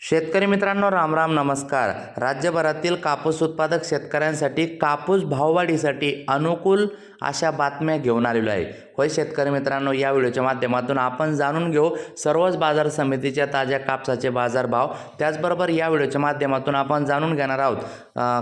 शेतकरी मित्रांनो रामराम नमस्कार. राज्यभरातील कापूस उत्पादक शेतकऱ्यांसाठी कापूस भाववाढीसाठी अनुकूल अशा बातम्या घेऊन आलेलो आहे. होय शेतकरी मित्रांनो या व्हिडिओच्या माध्यमातून आपण जाणून घेऊ सर्वच बाजार समितीच्या ताज्या कापसाचे बाजारभाव. त्याचबरोबर या व्हिडिओच्या माध्यमातून आपण जाणून घेणार आहोत.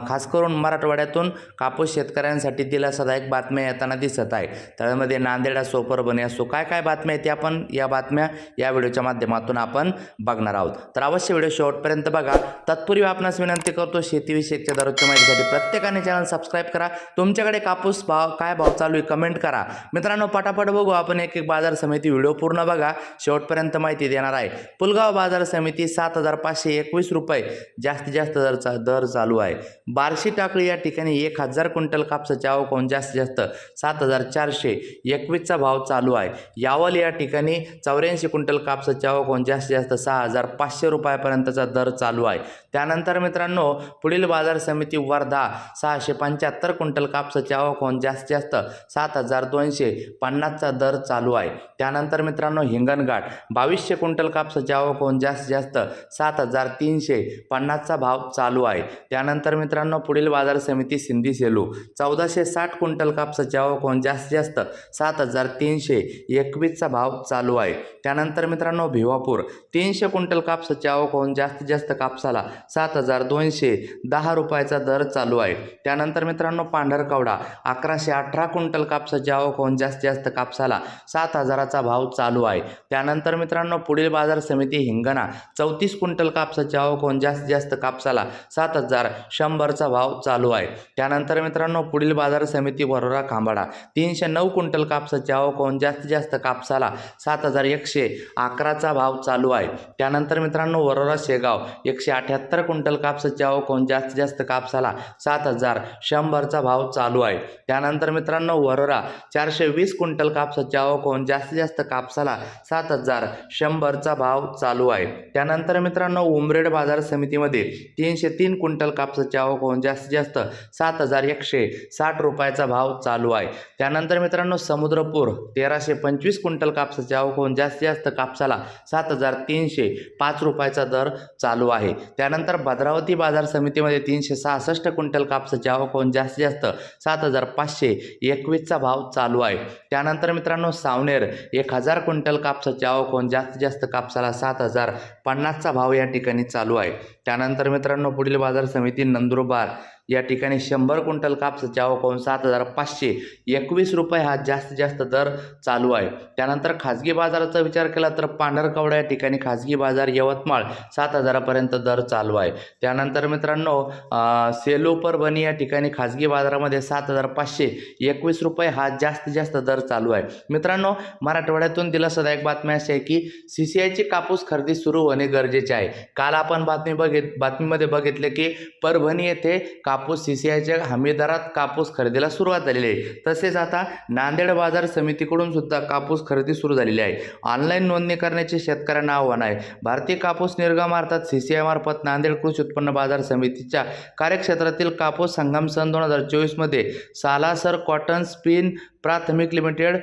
खास करून मराठवाड्यातून कापूस शेतकऱ्यांसाठी दिलासादायक बातम्या येताना दिसत आहे. त्यामध्ये नांदेड असो परभणी असो काय काय बातम्या आहेत आपण या बातम्या या व्हिडिओच्या माध्यमातून आपण बघणार आहोत. तर अवश्य व्हिडिओ शेवटपर्यंत बघा. तत्पूर्वी आपणास विनंती करतो शेतीविषयकच्या दररोजच्या माहितीसाठी प्रत्येकाने चॅनल सबस्क्राईब करा. तुमच्याकडे कापूस भाव काय भाव चालू आहे कमेंट करा. मित्रांनो पटापट बघू. आपण एक एक बाजार समिती व्हिडिओ पूर्ण बघा. शेवटपर्यंत माहिती देणार आहे. पुलगाव बाजार समिती सात हजार पाचशे एकवीस रुपये. जास्तीत जास्त दरचा दर चालू आहे. बार्शी टाकळी या ठिकाणी एक हजार क्विंटल कापसाची आवक होऊन जास्तीत जास्त सात हजार चारशे एकवीसचा भाव चालू आहे. यावल या ठिकाणी चौऱ्याऐंशी क्विंटल कापसाची आवक होऊन जास्तीत जास्त सहा हजार पाचशे रुपयापर्यंतचा दर चालू आहे. त्यानंतर मित्रांनो पुढील बाजार समिती वर्धा सहाशे पंच्याहत्तर क्विंटल कापसाची आवक होऊन जास्तीत जास्त सात हजार दोनशे पन्नासचा दर चालू आहे. त्यानंतर मित्रांनो हिंगणघाट बावीसशे क्विंटल कापसाची आवक होऊन जास्तीत जास्त सात हजार तीनशे पन्नासचा भाव चालू आहे. त्यानंतर मित्रांनो पुढील बाजार समिती सिंधी सेलू. चौदाशे साठ क्विंटल कापसाची आवक होऊन जास्तीत जास्त सात हजार तीनशे एकवीसचा भाव चालू आहे. त्यानंतर मित्रांनो भिवापूर. तीनशे क्विंटल कापसाची आवक होऊन जास्तीत जास्त कापसाला सात हजार दोनशे दहा रुपयाचा दर चालू आहे. त्यानंतर मित्रांनो पांढरकवडा. अकराशे अठरा क्विंटल कापसाची आवक होऊन जास्तीत जास्त कापसाला सात हजाराचा भाव चालू आहे. त्यानंतर मित्रांनो पुढील बाजार समिती हिंगणा. चौतीस क्विंटल कापसाची आवक होऊन जास्तीत जास्त कापसाला सात हजार शंभरचा भाव चालू आहे. त्यानंतर मित्रांनो पुढील बाजार समिती वरोरा खांबाडा. तीनशे नऊ क्विंटल कापसाची आवक होऊन जास्तीत जास्त कापसाला सात हजार एकशे अकराचा भाव चालू आहे. त्यानंतर मित्रांनो वरोरा शेगाव. एकशे अठ्याहत्तर क्विंटल कापसाची आवक होऊन जास्तीत जास्त कापसाला सात हजार शंभरचा भाव चालू आहे. त्यानंतर मित्रांनो वरोरा. चारशे वीस क्विंटल कापसाची आवक होऊन जास्तीत जास्त कापसाला सात हजार शंभरचा भाव चालू आहे. त्यानंतर मित्रांनो उमरेड बाजार समितीमध्ये तीनशे तीन क्विंटल कापसाची आवक होऊन जास्तीत जास्त सात हजार एकशे साठ रुपयाचा भाव चालू आहे. त्यानंतर मित्रांनो समुद्रपूर तेराशे पंचवीस क्विंटल कापसाची आवक होऊन जास्तीत जास्त कापसाला सात हजार तीनशे पाच रुपयाचा दर चालू आहे. त्यानंतर भद्रावती बाजार समितीमध्ये तीनशे सहासष्ट क्विंटल कापसाची आवक होऊन जास्तीत जास्त सात हजार पाचशे एकवीसचा भाव चालू आहे. त्या त्यानंतर मित्रांनो सावनेर एक हजार क्विंटल कापसाची आवक होऊन जास्तीत जास्त कापसाला सात हजार पन्नासचा भाव या ठिकाणी चालू आहे. त्यानंतर मित्रांनो पुढील बाजार समिती नंदुरबार. या ठिकाणी शंभर क्विंटल कापसाची आवक होऊन सात हजार पाचशे एकवीस रुपये हा जास्तीत जास्त दर चालू आहे. त्यानंतर खाजगी बाजाराचा विचार केला तर पांढरकवडा या ठिकाणी खाजगी बाजार यवतमाळ सात हजारापर्यंत दर चालू आहे. त्यानंतर मित्रांनो अं, सेलू परभणी या ठिकाणी खाजगी बाजारामध्ये सात हजार पाचशे एकवीस रुपये हा जास्तीत जास्त दर चालू आहे. मित्रांनो मराठवाड्यातून दिलासादायक बातमी अशी आहे की सी सी आयची कापूस खरेदी सुरू होणे गरजेचे आहे. काल आपण बातमी बघित बातमीमध्ये बघितले की परभणी येथे कापूस सी सी आयच्या हमीदारात कापूस खरेदीला सुरुवात झालेली आहे. तसेच आता नांदेड बाजार समितीकडून सुद्धा कापूस खरेदी सुरू झालेली आहे. ऑनलाईन नोंदणी करण्याचे शेतकऱ्यांना आव्हान आहे. भारतीय कापूस निर्गम अर्थात सी सी आय मार्फत नांदेड कृषी उत्पन्न बाजार समितीच्या कार्यक्षेत्रातील कापूस संगम सन दोन हजार चोवीसमध्ये सालासर कॉटन स्पिन प्राथमिक लिमिटेड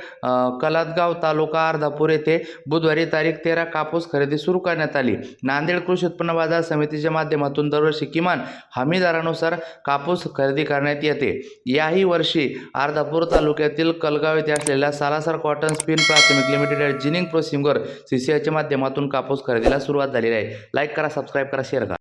कलादगाव तालुका अर्धापूर येथे बुधवारी तारीख तेरा कापूस खरेदी सुरू करण्यात आली. नांदेड कृषी उत्पन्न बाजार समितीच्या माध्यमातून दरवर्षी किमान हमी दरानुसार कापूस खरेदी करण्यात येते. याही वर्षी अर्धापूर तालुक्यातील कलगाव येथे असलेल्या सालासर कॉटन स्पिन प्राथमिक लिमिटेड जिनिंग प्रोसिमवर सी सी आयच्या माध्यमातून कापूस खरेदीला सुरुवात झालेली आहे. लाईक करा सबस्क्राईब करा शेअर करा.